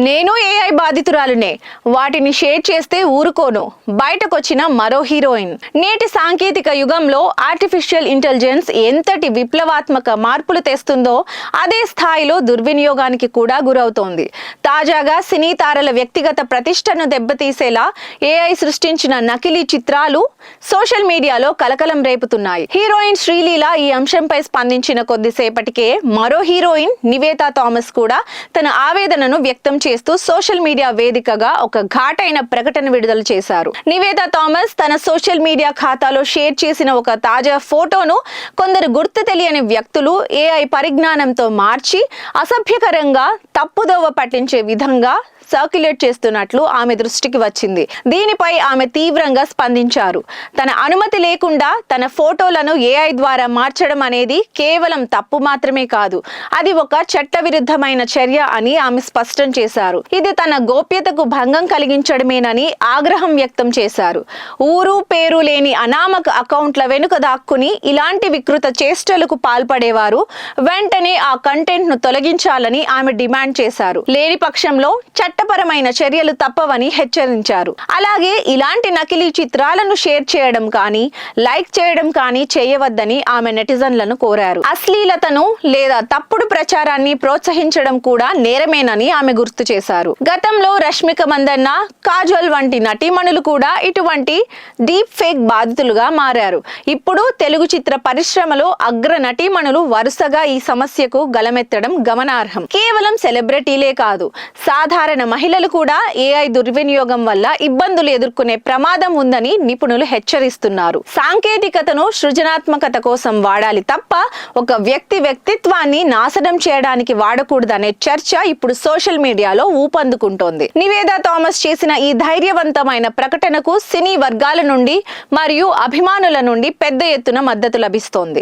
నేను ఏఐ బాధితురాలునే. వాటిని షేర్ చేస్తే ఊరుకోను. బయటకొచ్చిన మరో హీరోయిన్. నేటి సాంకేతిక యుగంలో ఆర్టిఫిషియల్ ఇంటెలిజెన్స్ ఎంతటి విప్లవాత్మక మార్పులు తెస్తుందో అదే స్థాయిలో దుర్వినియోగానికి కూడా గురవుతోంది. తాజాగా సినీ తారల వ్యక్తిగత ప్రతిష్టను దెబ్బతీసేలా ఏఐ సృష్టించిన నకిలీ చిత్రాలు సోషల్ మీడియాలో కలకలం రేపుతున్నాయి. హీరోయిన్ శ్రీలీల ఈ అంశంపై స్పందించిన కొద్దిసేపటికే మరో హీరోయిన్ నివేతా థామస్ కూడా తన ఆవేదనను వ్యక్తం చేస్తూ సోషల్ మీడియా వేదికగా ఒక ఘాటైన ప్రకటన విడుదల చేశారు. నివేద థామస్ తన సోషల్ మీడియా ఖాతాలో షేర్ చేసిన ఒక తాజా ఫోటోను కొందరు గుర్తు తెలియని వ్యక్తులు ఏఐ పరిజ్ఞానంతో మార్చి అసభ్యకరంగా తప్పుదోవ పట్టించే విధంగా సర్క్యులేట్ చేస్తున్నట్లు ఆమె దృష్టికి వచ్చింది. దీనిపై ఆమె తీవ్రంగా స్పందించారు. తన అనుమతి లేకుండా తన ఫోటోలను ఏఐ ద్వారా మార్చడం అనేది కేవలం తప్పు మాత్రమే కాదు అది ఒక చట్టవిరుద్ధమైన చర్య అని ఆమె స్పష్టం చేశారు. ఇది తన గోప్యతకు భంగం కలిగించడమేనని ఆగ్రహం వ్యక్తం చేశారు. ఊరు పేరు లేని అనామక అకౌంట్ల వెనుక దాక్కుని ఇలాంటి వికృత చేష్టలకు పాల్పడేవారు వెంటనే ఆ కంటెంట్ను తొలగించాలని ఆమె డిమాండ్ చేశారు. లేని పక్షంలో చట్టపరమైన చర్యలు తప్పవని హెచ్చరించారు. అలాగే ఇలాంటి నకిలీ చిత్రాలను షేర్ చేయడం కానీ లైక్ చేయడం కానీ చేయవద్దని ఆమె నెటిజన్లను కోరారు. అశ్లీలతను లేదా తప్పుడు ప్రచారాన్ని ప్రోత్సహించడం కూడా నేరమేనని ఆమె గుర్తు చేశారు. గతంలో రష్మిక మందన్న కాజల్ వంటి నటీమణులు కూడా ఇటువంటి డీప్ ఫేక్ బాధితులుగా మారారు. ఇప్పుడు తెలుగు చిత్ర పరిశ్రమలో అగ్ర నటీమణులు వరుసగా ఈ సమస్యకు గలమెత్తడం గమనార్హం. కేవలం సెలబ్రిటీలే కాదు సాధారణ మహిళలు కూడా ఏఐ దుర్వినియోగం వల్ల ఇబ్బందులు ఎదుర్కొనే ప్రమాదం ఉందని నిపుణులు హెచ్చరిస్తున్నారు. సాంకేతికతను సృజనాత్మకత కోసం వాడాలి తప్ప ఒక వ్యక్తి వ్యక్తిత్వాన్ని నాశనం చేయడానికి వాడకూడదనే చర్చ ఇప్పుడు సోషల్ మీడియాలో ఊపందుకుంటోంది. నివేదా థామస్ చేసిన ఈ ధైర్యవంతమైన ప్రకటనకు సినీ వర్గాల నుండి మరియు అభిమానుల నుండి పెద్ద ఎత్తున మద్దతు లభిస్తోంది.